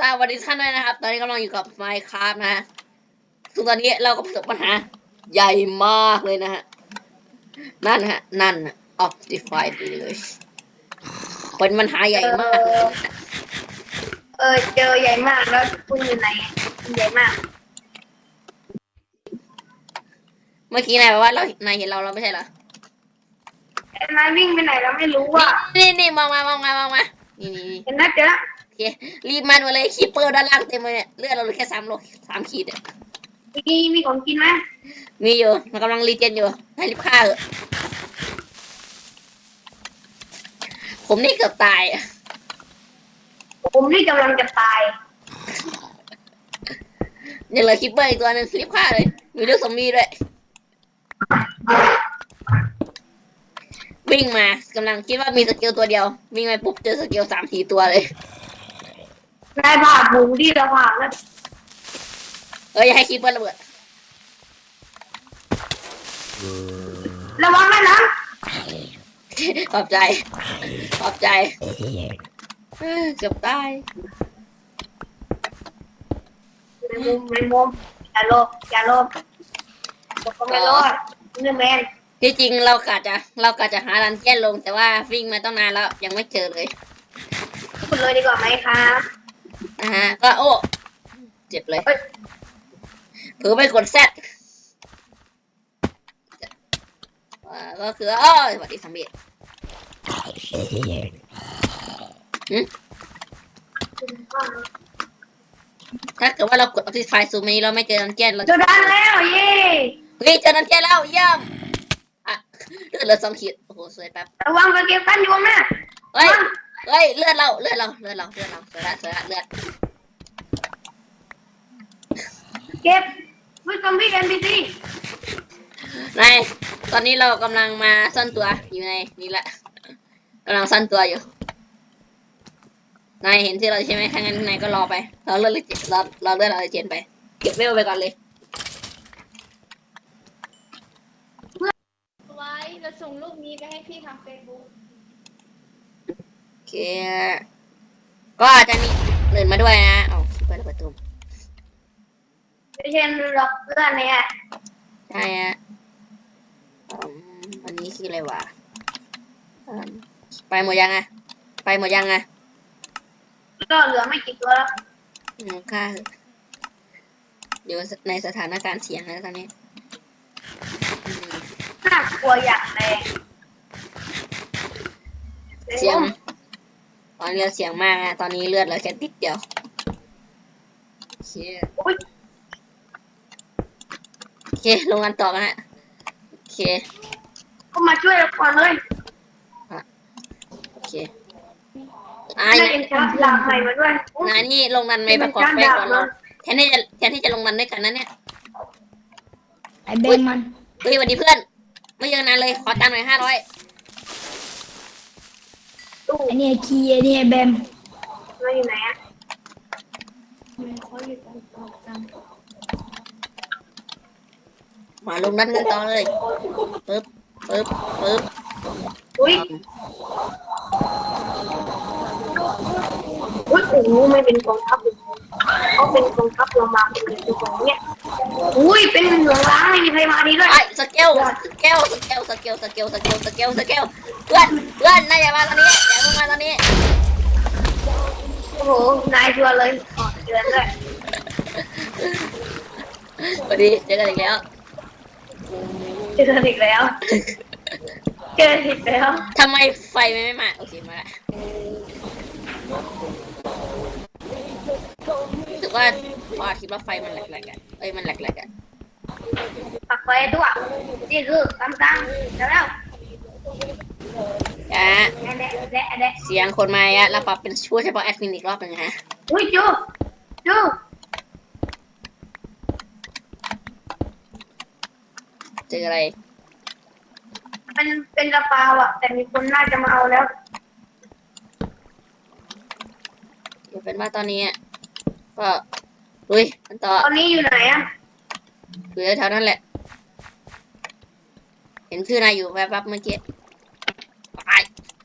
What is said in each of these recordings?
สวัสดีท่านด้วยนะครับ ตอนนี้กำลังอยู่กับ Minecraft นะฮะซึ่งตอนนี้เราก็ประสบปัญหาใหญ่มากเลยนะฮะ นั่นฮะ นั่นน่ะ Optify ไปเลยเป็นปัญหาใหญ่มากเลยนะเออ เจอใหญ่มากแล้วคุณอยู่ไหนคุณใหญ่มาก เมื่อกี้นายบอกว่าเรานายเห็นเราเราไม่ใช่เหรอแต่นายวิ่งไปไหนเราไม่รู้อะ นี่นี่มองมามองมามองมา นี่นี่นี่เห็นนะเจอละโอ เครีบมาดูเลยคีเปอร์ด้านล่างเต็มเลยเนี่ยเลือดเราเหลือแค่สามโลสามขีดเนี่ยมีมีของกินไหมมีอยู่มันกำลังรีเจนอยู่ให้รีบฆ่าเถอะผมนี่เกือบตายอะผมนี่กำลังจะตายยังเหลือคิปเปอร์อีกตัวหนึงรีบฆ่าเลย มีเรื่องสมมีด้วยวิ่งมากำลังคิดว่ามีสกิลตัวเดียว วิ่งไปปุ๊บเจอสกิลสามสี่ตัวเลย นายผ่าบุงที่เราผ่าแล้วเอ้ยอย่าให้คิปเปอร์ระเบิดระวังนะนะขอบใจขอบใจเอ้ยเกือบตายในมุมในมุมอย่าโลภอย่าโลภบอกก็ไม่รอดเนื้อแมนที่จริงเรากะจะเรากะจะหาดันเจียนลงแต่ว่าวิ่งมาตั้งนานแล้วยังไม่เจอเลย คุณเลยดีกว่าไหมคะนะฮะก็โอ้ เจ็บเลยเฮ้ยเผือไปกดแซดอ่าก็คืออ้อสวัสดีสัมเบตถ้าเกิดว่าเรากดออติฟายซูมนี้เราไม่เจอดันเจียนเราเจอดันแล้วเย่เฮ้ยเจอดันเจียนแล้วเยี่ยมอะเลือดเหลือสองขีดโอ้โหสวยแป๊บระวังไปเก็บกันอยู่นะเฮ้ยเฮ้ยเลือดเราเลือดเราเลือดเราเลือดเราสวยละสวยละเลือด เก็บวิซอมบี้เอ็นบีซีนายตอนนี้เรากำลังมาซ่อนตัวอยู่ในนี่แหละกำลังซ่อนตัวอยู่ นายเห็นที่เราใช่ไหมถ้างั้นนายก็รอไป เราเลื่อนเลยเราเราเลื่อนเราเลยเจนไป เก็บเวลไปก่อนเลย ไว้เราส่งรูปนี้ไปให้พี่ทางเฟซบุ๊กโอเค ก็อาจจะมีเดินมาด้วยนะเอาเปิดประตู ไม่ใช่หรอกเพื่อนเนี่ยใช่ฮะอืมอันนี้คืออะไรวะอืมไปหมดยังอะไปหมดยังอะก็เหลือไม่กี่ตัวแล้วอืมค่ะเดี๋ยวในสถานการณ์เสียงนะตอนนี้อืมน่ากลัวอย่างแรงเสียงตอนนี้เราเสียงมากนะตอนนี้เลือดเหลือแค่ติดเดียวโอเคอุ้ยโอ เคลงกันต่อกันฮะโอเคก็มาช่วยเราก่อนเลยโอเคอ่าน่าเอ็นชาร์ดลาใหม่มาด้วยนานี่ลงนันไม่ประกอบไปก่อนเราแทนที่จะแทนที่จะลงนันด้วยกันนะเนี่ยไอเบนมันเฮ้ยสวัสดีเพื่อน ไม่เจอนานเลยขอตังค์หน่อยห้าร้อยตู้ไอเนี่ยคีไอเนี่ยเบมมาอยู่ไหนอะ เขาอยู่ตรงตรงกันมาลงนันกันต่อเลยปึ๊บปึ๊บปึ๊บอุ้ยอุ้ยโอ้โหไม่เป็นกองทัพเลยเขาเป็นกองทัพเรามาเป็นกองเนี่ยอุ้ยเป็นเหลืองล้างไม่มีใครมาดีด้วยไอ้สเกลสเกลสเกลสเกลสเกลสเกลสเกลสเกลเพื่อนเพื่อนนายอย่ามาตอนนี้อย่าเพิ่งมาตอนนี้โอ้โหนายชัวร์เลยขอเตือนด้วยสวัสดีเจอกันอีกแล้ว เจออีกแล้ว เจออีกแล้วทำไมไฟมันไม่มา โอเค มาละรู้สึกว่าพอคิดว่าไฟมันแหลกๆอะเอ้ย มันแหลกๆอะปักไฟด้วยนี่คือตามตังแล้วแล้วอะแดะแดะแดะแดะเสียงคนมาอะเราปรับเป็นช่วยเฉพาะแอดมินอีกรอบหนึงฮะอุ้ยจูจู เจออะไร มันเป็นกระเป๋าอะ แต่มีคนน่าจะมาเอาแล้ว อยู่เป็นว่าตอนนี้ก็ลุยมันต่อตอนนี้อยู่ไหนอะอยู่แถวๆนั้นแหละ เห็นชื่อนายอยู่แวบๆเมื่อกี้ไฟ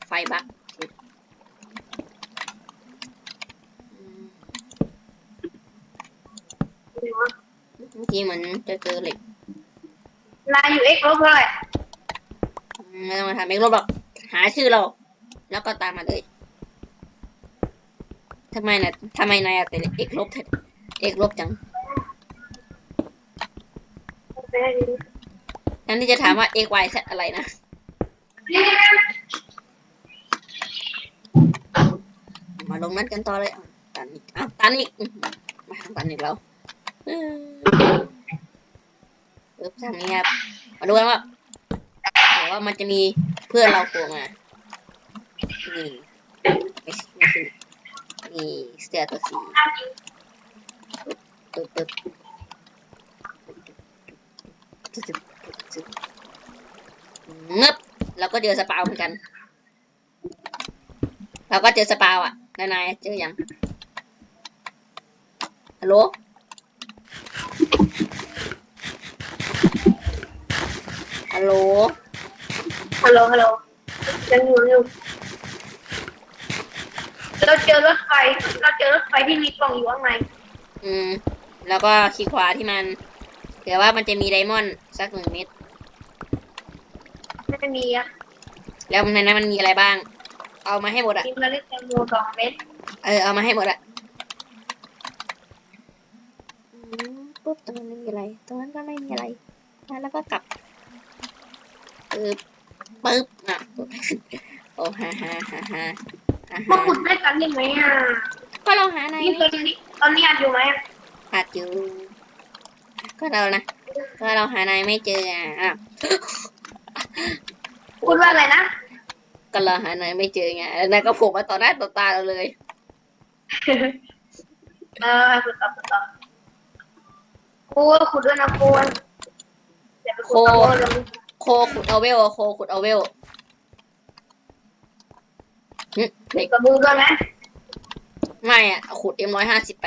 ไฟบักเมื่อกี้เหมือนจะเจอเหล็ก นายอยู่เอ็กซ์ลบเท่าไหร่ไม่ต้องมาทำเองรบหรอกหาชื่อเรา แล้วก็ตามมาเลยทำไมนะทำไมนายเอาแต่เอกลบเถอกลบจังนั่นที่จะถามว่า x y z อะไรนะมาลงนั้นกันต่อเลยอะตันอีกอ้าวตันอีกมาทางตันอีกแล้ว เออทางนี้ครับมาดูกันว่าเดี๋ยวว่ามันจะมีเพื่อนเราโผล่มานี่ไม่ไม่ใช่นี่เสื้อตัวสีปึ๊บปึ๊บจึ๊บจึ๊บจึ๊บเงึบเราก็เจอสปาวเหมือนกัน เราก็เจอสปาวอะนายนายเจอยังฮัลโหล ฮัลโหล ฮัลโหล ฮัลโหลยังอยู่อยู่เราเจอรถไฟ เราเจอรถไฟที่มีกล่องอยู่ข้างใน อืม แล้วก็คลิกขวาที่มันเผื่อว่ามันจะมีไดมอนด์สักหนึ่งเม็ด ไม่มีอะแล้วในนั้นมันมีอะไรบ้าง เอามาให้หมดอะมีเมล็ดแตงโมสองเม็ด เออ เอามาให้หมดอะอืมปุ๊บตรงนั้นไม่มีอะไร ตรงนั้นก็ไม่มีอะไรอะแล้วก็กลับ ปึ๊บปึ๊บอะปุ๊บโอ้ฮ่าฮ่าฮ่าฮ่าฮ่ามาฮ่าขุดด้วยกันได้ไหมอะก็เราหาในนี่ตอนนี้ตอนนี้อัดอยู่ไหมอะอัดอยู่ ก็เรานะก็เราหานายไม่เจออะอ้าวพูดว่าอะไรนะก็เราหานายไม่เจอไงแล้วนายก็โผล่มาต่อหน้าต่อตาเราเลยเออขุดต่อขุดต่อโอ้ขุดด้วยนะโคนอย่าไปขุดต่อเลย โคขุดเอาเวลอะโคขุดเอาเวลหึเด็เด็กกกระบือด้วยไหมไม่อะเอาขุดเอ็มร้อยห้าสิบไป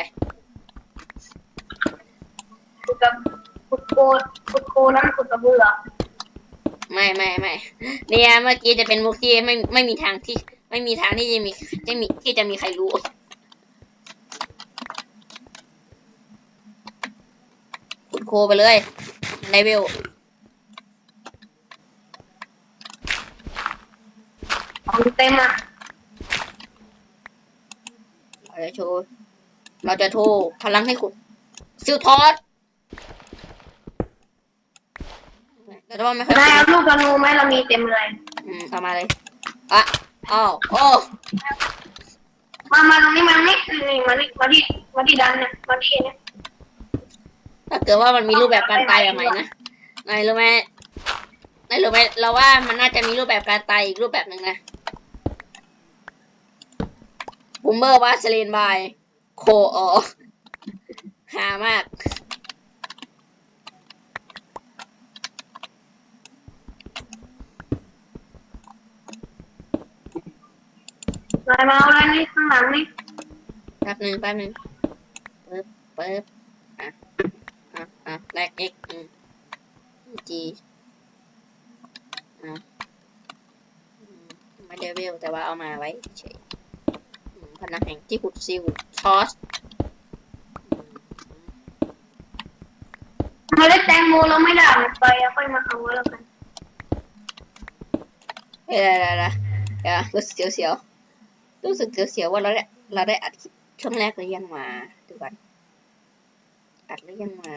ขุดกับขุดโคนขุดโคนนั้นขุดกระบือเหรอไม่ไม่ไม่เนี่ยเมื่อกี้จะเป็นมุกที่ไม่ไม่มีทางที่ ไม่มีทางที่จะมีจะมีที่จะมีใครรู้ขุดโคไปเลยได้เวล ของเต็มอะเราจะโชว์เราจะโทรพลังให้ขุดซิลทอสแต่ว่าไม่ค่อยนายขุดเอาลูกธนูไหมเรามีเต็มเลยอืมเอามาเลยอะอ้าวโอ้มามาตรงนี้มานี่นี่มานี่มาที่มาที่ดันเนี่ยมาที่เนี่ยถ้าเกิดว่ามันมีรูปแบบการตายแบบใหม่นะนายรู้ไหมนายรู้ไหมเราว่ามันน่าจะมีรูปแบบการตายอีกรูปแบบหนึ่งนะ บูมเบอร์วาสเลนบายโคออหามากนายมาเอาอะไรนี่ข้างหลังนี่แป๊บหนึ่งแป๊บหนึ่งปึ๊บปึ๊บอะอะอะแลกเอ็กอืมจีอะอืมไม่ได้เวลแต่ว่าเอามาไว้เฉยอืม พนักแห่งที่ขุดซิลทอสเมาเล็ดแตงโมเราไม่ได้ไปเอาค่อยมาเอาไว้แล้วกันเฮ้ยเดี๋ยวเดี๋ยวเดี๋ยวรู้สึกเสียวๆรู้สึกเสียวๆว่าเราได้เราได้อัดคลิปช่วงแรกหรือยังมาดูก่อนอัดหรือยังมา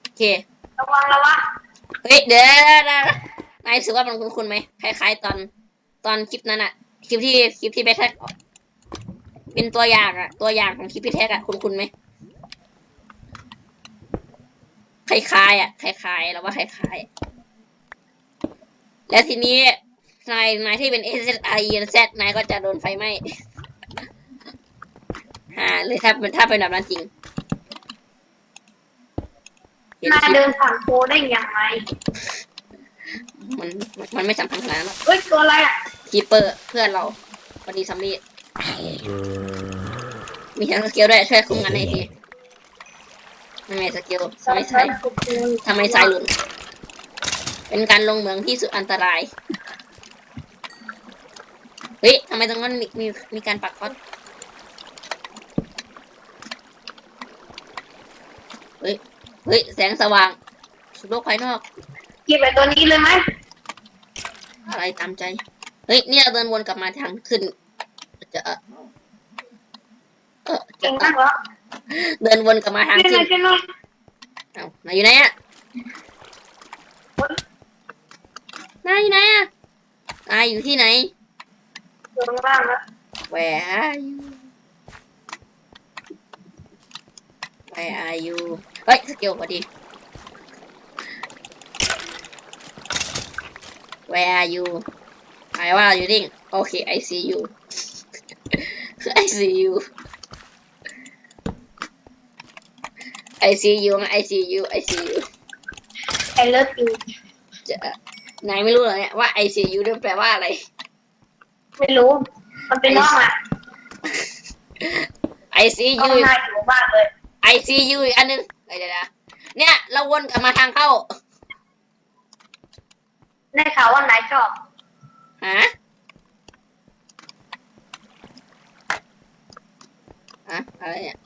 โอเคระวังระวัง เฮ้ยเดี๋ยวนายรู้สึกว่ามันคุ้นๆไหมคล้าย ๆ ตอนตอนคลิปนั้นอะคลิปที่คลิปที่เบสแท็กเป็นตัวอย่างอะตัวอย่างของคลิปพี่แท็กอะคุ้นๆไหมคล้ายๆอะคล้ายๆเราว่าคล้ายๆ แล้วทีนี้นายนายที่เป็น S S I E Z นายก็จะโดนไฟไหม้ฮาเลยถ้าเป็นถ้าเป็นแบบนั้นจริง นนายคลิปเดินผ่านโคได้ยังไงมันมันไม่สำคัญขนาดนั้นหรอกเฮ้ยตัวอะไรอะคีเปอร์เพื่อนเราวันนี้ซัมมี่มีทั้งสกิลด้วยช่วยคุมกันให้ทีทำไมสกิลทำไมใช้ทำไมสายหลุนเป็นการลงเหมืองที่สุดอันตรายเฮ้ยทำไมตรงนั้นมีมีมีการปักคอสเฮ้ย เฮ้ย แสงสว่างสุดโลกภายนอก เก็บไอ้ตัวนี้เลยไหมอะไรตามใจ เฮ้ย เนี่ยเดินวนกลับมาทางขึ้น จะเออเออเก่งมากเหรอเดินวนกลับมาทางช่วยหขึ้น่อนยช่วยหน่อยเอ้าไหนอยู่ไหนอะนายอยู่ไหนอะนายอยู่ที่ไหนอยู่ข้างล่างแล้ว Where are you Where are you เฮ้ยสเกิลพอดี Where are you หมายว่าเราอยู่นิ่งโอเค I see you I see you I see you I see you I see you ไอ้เลิฟอยู่จะนายไม่รู้เหรอเนี่ยว่า I see you เนี่ยแปลว่าอะไร ไม่รู้ มันเป็นน้องอะ I see เอา you หน้าอยู่บ้านเลย I see you อีกอันนึง เดี๋ยวนะเนี่ย เราวนกลับมาทางเข้าได้ข่าวว่านายชอบฮะฮะอะไรเนี่ย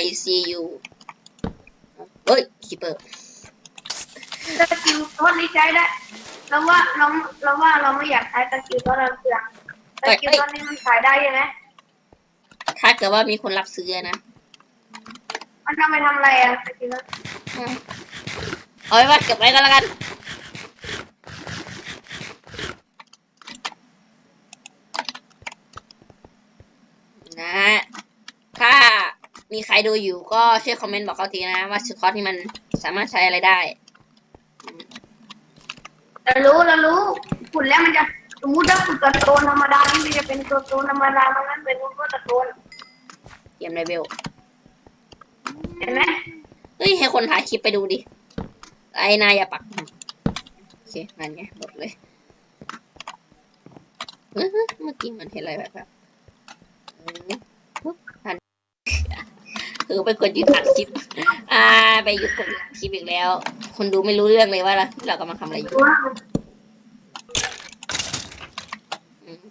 I see you เฮ้ยคีเปอร์สกิลทอดนี้ใช้ได้เราว่าเราเราว่าเราไม่อยากใช้สกิลทอดเราเสื่อมสกิลทอดนี้มันขายได้ใช่ไหมถ้าเกิดว่ามีคนรับซื้อนะ มันจะไปทำอะไรอะสกิลทอดอืมเอาไว้ว่าเก็บไว้ก็แล้วกันนะถ้ามีใครดูอยู่ก็ช่วยคอมเมนต์บอกเขาทีนะว่าชุดคอสนี่มันสามารถใช้อะไรได้เรารู้เรารู้ขุดแล้วมันจะสมมติถ้าขุดกระโตนธรรมดานี่มันจะเป็นตัวโตนธรรมดามันนั้นเป็นพวกกระโตนเกมเลเวล เห็นไหมเฮ้ยให้คนถ่ายคลิปไปดูดิ ไอ้นายอย่าปัก โอเคนั่นไงหมดเลยเมื่อกี้มันเห็นอะไรแบบแบบเออปุ๊บทันคือไปกดยุดอัดคลิป อ่า ไปหยุดกดคลิปอีกแล้ว คนดูไม่รู้เรื่องเลยว่าเราเรากำลังทำอะไรอยู่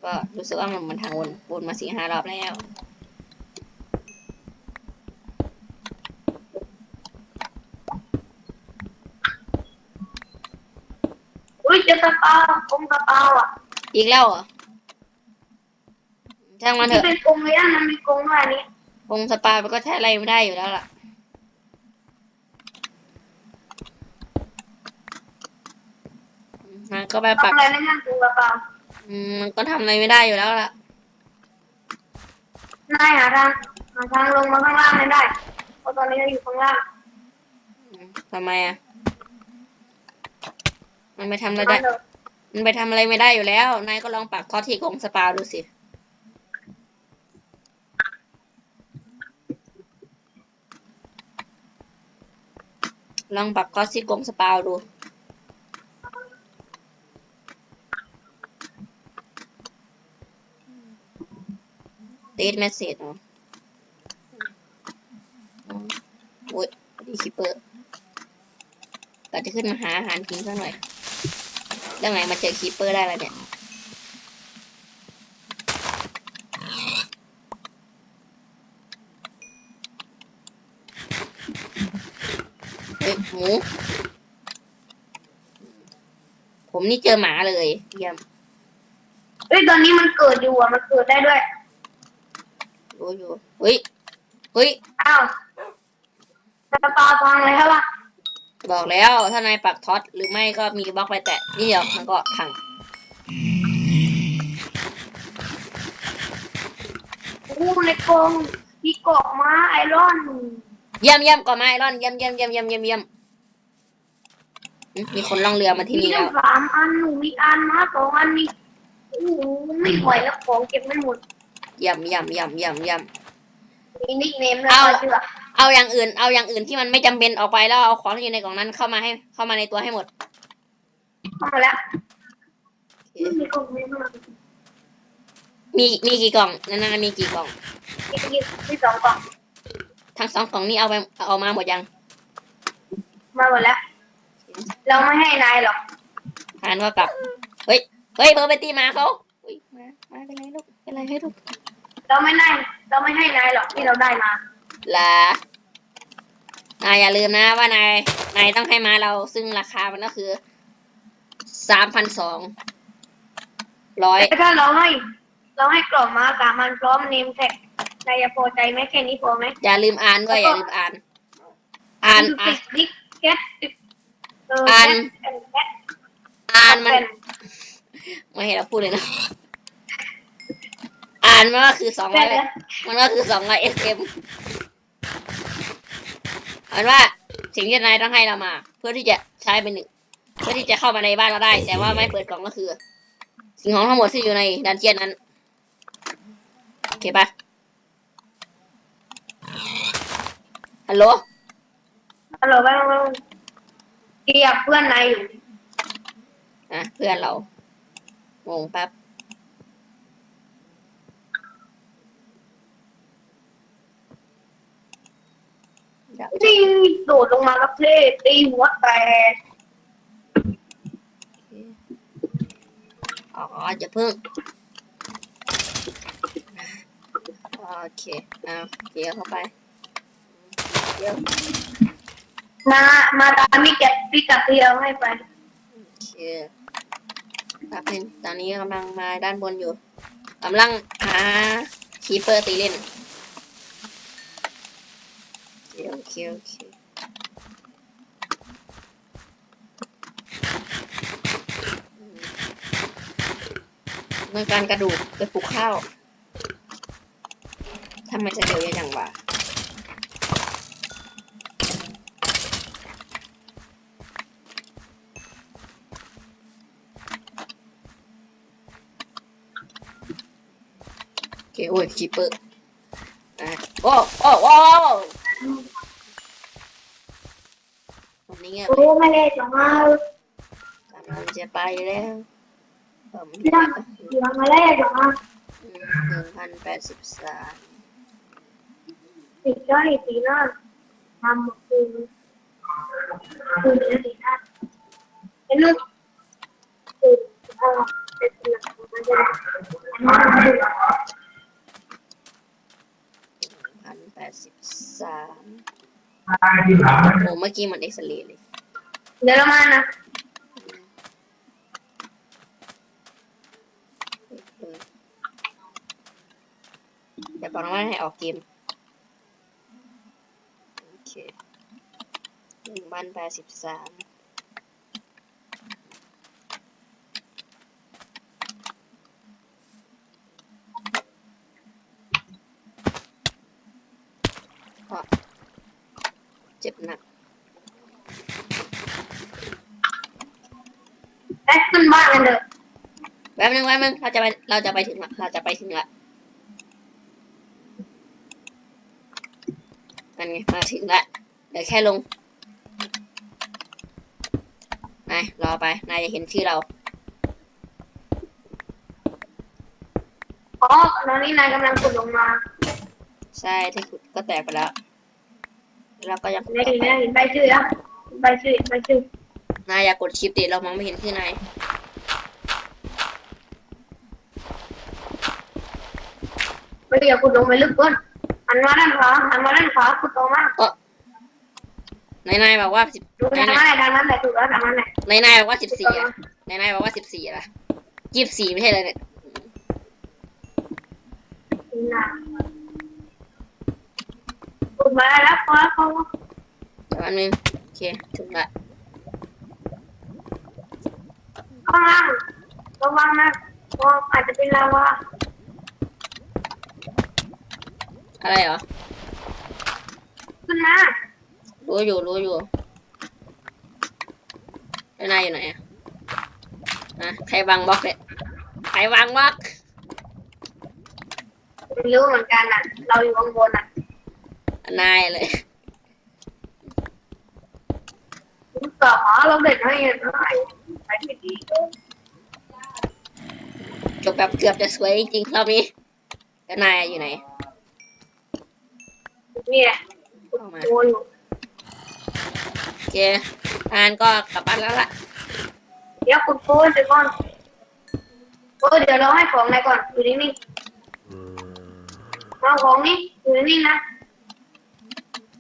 ก็รู้สึกว่ามันมันทางวนวนมาสี่ห้ารอบแล้ว อุ้ยเจอตะเปาองค์ตะเปาอะอีกแล้วเหรอช่างมันเถที่อะเป็นกรงเลยอะมันมีกรงด้วยอันนี้วงสปามันก็ใช้อะไรไม่ได้อยู่แล้วล่ะอืมมันก็ไปปรับทำอะไรไม่นั่งกรงตะเปาอืมมันก็ทำอะไรไม่ได้อยู่แล้วล่ะ นายหาทางหาทางลงมาข้างล่างไม่ได้เพราะตอนนี้เราอยู่ข้างล่างอืมทำไมอะ มันไปทำอะไรได้ มันไปทำอะไรไม่ได้อยู่แล้ว นายก็ลองปักคอที่กงสปาดูสิ ลองปักคอที่กงสปาดูตีดเมสเซจเนาะอ๋อโอ้ยดีคิปเปอร์ก็จะขึ้นมาหาอาหารกินสักหน่อย เรื่องไหนมาเจอคีปเปอร์ได้แล้วเนี่ย เฮ้ยหมู ผมนี่เจอหมาเลย เยี่ยมเฮ้ยตอนนี้มันเกิดอยู่อะมันเกิดได้ด้วยรู้อยู่เฮ้ย เฮ้ย อ้าวตะเปาพังเลยครับวะ บอกแล้วถ้านายปักท็อตหรือไม่ก็มีบล็อกไปแตะนี่เดียวมันก็พังอู้ในกรงมีเกาะม้าไอรอนเยี่ยมเยี่ยมก่อนมาไอรอนเยี่ยมเยี่ยมเยี่ยมเยี่ยมเยี่ยมเยี่ยมอืมมีคนล่องเรือมาที่มีนี่ตั้แล้งวสามอันหนูมีอันม้าสองอันมีโอ้โหไม่ไหวแล้วของเก็บไม่หมดเยี่ยมเยี่ยมเยี่ยมเยี่ยมเยี่ยม มีนิกเนมเลยเอาเชื่อ เอาอย่างอื่น เอาอย่างอื่นที่มันไม่จำเป็นออกไปแล้วเอาของที่อยู่ในกล่องนั้นเข้ามาให้ เข้ามาในตัวให้หมดเข้ามาแล้วมีกรงนี้มามีมีกี่กล่องนั่นๆมีกี่กล่องมีมีสองกล่องทั้งสองกล่องนี้เอาไปเอามาหมดยัง มาหมดแล้ว เราไม่ให้นายหรอกทานว่ากลับ เฮ้ย เฮ้ยเบอร์ไปตีหมาเขาอุ้ยมา มาเป็นไรลูก เป็นไรให้ลูก เราไม่ได้ เราไม่ให้นายหรอกที่เราได้มาลา นายอย่าลืมนะว่านายนายต้องให้มาเราซึ่งราคามันก็คือสามพันสองร้อยแต่ถ้าเราให้เราให้กล่องมาสามันพร้อมเนมแท็กนายจะพอใจไหมแค่นี้พอไหมอย่าลืมอ่านด้วยอย่าลืมอ่าน อ่านอ่านดิ๊กแคทเอออ่านแคทแคทอ่านมันไม่ให้เราพูดเลยนะอ่านมันก็คือสองแคร้อทยนะมันก็คือสองร้อยเอสเอ็ม อันว่าสิ่งที่นายต้องให้เรามา เพื่อที่จะใช้เป็นหนึ่งเพื่อที่จะเข้ามาในบ้านเราได้ แต่ว่าไม่เปิดกล่องก็คือ สิ่งของทั้งหมดที่อยู่ในดันเจียนนั้นโอเคปะฮัลโหลฮัลโหลไปมามาเกียบเพื่อนนายอยู่อะเพื่อนเรางงแป๊บเดี๋ยว นี่โดดลงมากับเท่ตีหัวแตกอ๋อจะเพิ่งโอเคเอาเกี่ยวเข้าไปเกี่ยวมา มาตามพี่แกะพี่กับเทียวให้ไป โอเคแป๊บนึงตอนนี้กำลังมาด้านบนอยู่กำลังหาคีเปอร์ตีเล่น เคโอเคเมื่อการกระดูกไปปลูกข้าวทำไมจะเดียวยังวะโอเคโอ้ยคีเปอร์อะโอ้โอ้โอ้วันนี้ เงียบโอ้ไม่ได้จังมากกำลังจะไปแล้วผมเรื่องเสียงมาแรกจังมากหนึ่งพันแปดสิบสามสีจ้อยสีหน้าทำหมดคือคือเนื้อสีหน้าเป็นลูกคือเออเป็นเสียงมันจะพันแปดสิบสามโอ้เมื่อกี้มันเอ็กซเรย์เลย เดี๋ยวเรามานะเดี๋ยวบอกน้องว่าให้ออกเกม โอเคหนึ่งพันแปดสิบสามอะเจ็บหนัก แอคขึ้นบ้านกันเถอะแป๊บนึงแป๊บนึงเราจะไปเราจะไปถึงละเราจะไปถึงละนั่นไงมาถึงละเดี๋ยวแค่ลงนายรอไปนายจะเห็นชื่อเราอ๋อตอนนี้นายกำลังขุดลงมา ใช่ที่ขุดก็แตกไปแล้วเราก็ยังขุดนายต่อเห็นไปนายเห็นใบชื่อแล้วใบชื่อใบชื่อ นายอย่ากดชิปดิเรามองไม่เห็นชื่อนายไม่อยากขุดลงไปลึกเกินหันมาด้านขวาหันมาด้านขวาขุดตรงมากนายนายบอกว่าสิบดูนาทายงนานั้นแหละทางนั้นแหละถูกแล้วทางนั้นแหละนายนายบอกว่าสิบสี่อะนายนายบอกว่าสิบสี่อะยี่สิบสี่ไม่ใช่เลยเนี่ยนะขุดมาแล้วพอแล้วพอเดี๋ยวอันนึงโอเคถึงละ ข้างล่างระวังนะมองอาจจะเป็นลาวาอะไรเหรอ ขึ้นมารู้อยู่รู้อยู่แล้นายอยู่ไหนอะอะใครวางบล็อกเนี่ยใครวางบล็อกไม่รู้เหมือนกันอะ เราอยู่ข้างบนอะนายเลยต่อหาเราเด็กให้ได้ไปไม่ จบแบบเกือบจะสวยจริงๆรอบนี้แล้วนายอยู่ไหนเนี่ยออกมาโอ้ยโอเคงานก็กลับบ้านแล้วล่ะ เดี๋ยวคุณโค้ชเดี๋ยวก่อนเออเดี๋ยวเราให้ของนายก่อนอยู่นิ่งๆเอาของนี่อยู่นิ่งๆนะ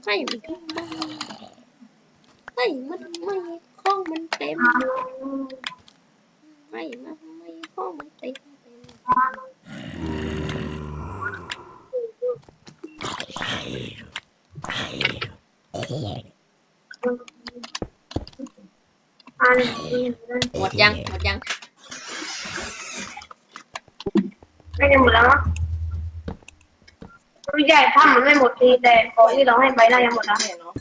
ให้มันให้มันไม่ข้องมันเต็ม เอา ให้มันไม่ข้องมันเต็มเต็มอันนี้หมดยังหมดยังไม่ได้หมดแล้วมั้งไม่ใช่ถ้ามันไม่หมดทีแต่ของที่เราให้ไปน่ายังหมดแล้วเนาะ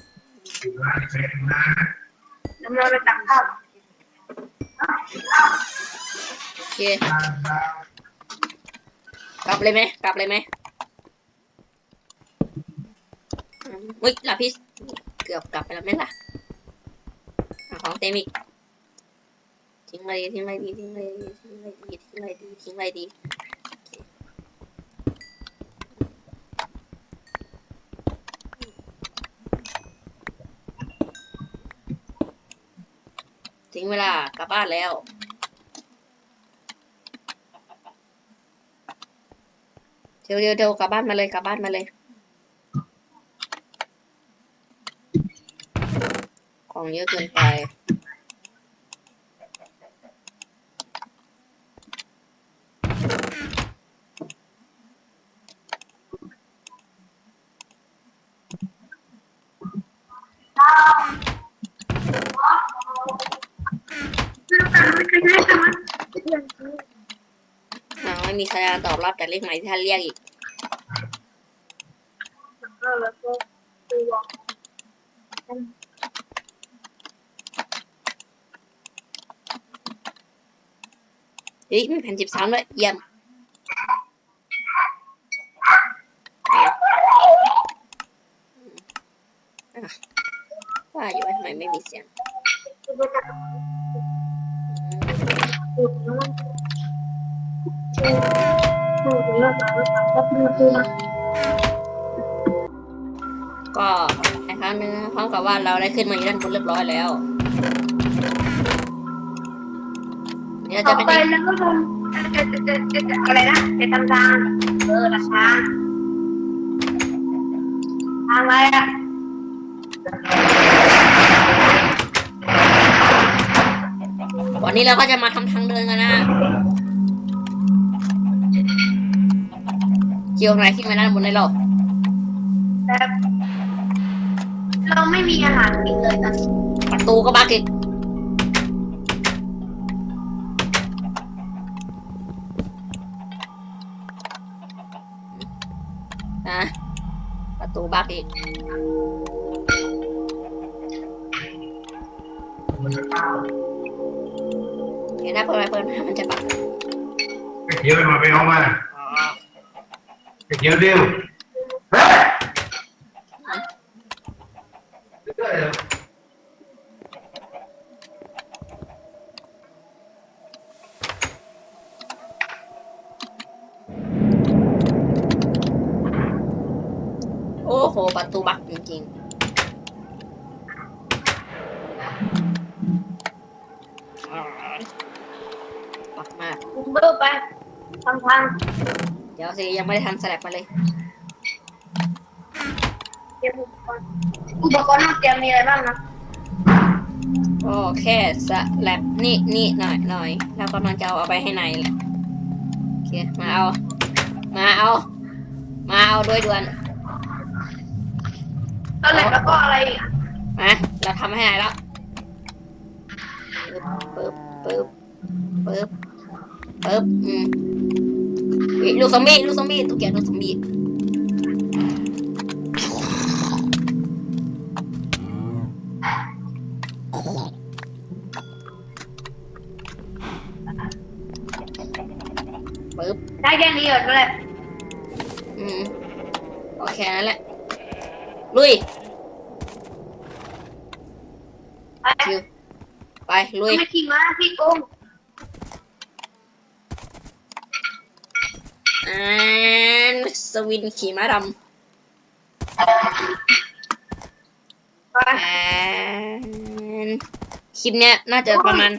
แล้วเราไปตักข้าว โอเค กลับเลยไหมกลับเลยไหมอุ้ยหลับพี่เกือบกลับไปแล้วไหมล่ะอะของเต็มอีกทิ้งอะไรดีทิ้งอะไรดีทิ้งอะไรดีทิ้งอะไรดีทิ้งอะไรดีทิ้งอะไรดีโอเค ทิ้งเวลากลับบ้านแล้ว เดี๋ยวเดี๋ยวเดี๋ยวกลับบ้านมาเลยกลับบ้านมาเลย ของเยอะเกินไป ไม่เคยได้ใช่ไหม อ่าไม่มีสัญญาณตอบรับจากเลขหมายที่ท่านเรียกอีก แล้วก็ตัวเฮ้ยมีแผ่นสิบสามด้วยเยี่ยมว่าอยู่ว่าทำไมไม่มีเสียง ตัวจะอืมตัวน้องตัวตัวเลิ กแล้วแล้วก็ตัวตัวก็อีกครั้งหนึงพร้อมกับว่าเราได้ขึ้นมาอยู่ด้านบนเรียบร้อยแล้วเดี๋ยวต่จะอเป็นไปอีกแล้วก็ทำจะจะจะจะจะอะไรนะจะทำทางเออราคาทางอะไรอะวันนี้เราก็จะมาทำทางเดินกันนะ เกี่ยวอะไรขึ้นมาด้านบนได้หรอแต่เราไม่มีอาหารกินเลยตอนะประตูก็บักอีกนะประตูบักอีกเดี๋ยวนะเปิดไปเปิดมามันจะบัก cái chiếu mà phải không à อ๋อ cái chiếu điêu โอ้โหประตูบักจริงๆอ๋อบัก มากบุมเบอร์ไปทางทาง เดี๋ยวสิยังไม่ได้ทำสลับมาเลย เตรียมอุปกรณ์อุปกรณ์ต้องเตรียมมีอะไรบ้างนะโอแค่สลับนี่นี่หน่อยหน่อยเรากำลังจะเอาเอาไปให้นายแหละโอเคมาเอา มาเอา มาเอาโดยด่วนตอนแรกแล้วก็อะไรอีกอะมาเราทำให้นายแล้วปึ๊บปึ๊บปึ๊บปึ๊บปึ๊บอืม อุ๊ยลูกซอมบี้ลูกซอมบี้ตุ๊กแกลูกซอมบี้ปึ๊บได้แค่นี้เหรอตอนแรกอืมโอเคนั่นแหละลุยไปคิวไปลุยไม่ขี่ม้าพี่โกง อ่นสวินขี่ม้าดไปำอ่นคลิปเนี้ยน่าจะประมาณ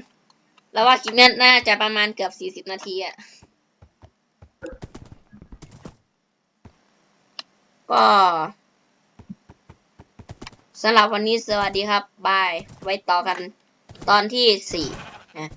แล้วว่าคลิปเนี้ยน่าจะประมาณเกือบสี่สิบนาทีอะก็สำหรับวันนี้สวัสดีครับ บาย ไว้ต่อกันตอนที่สี่นะ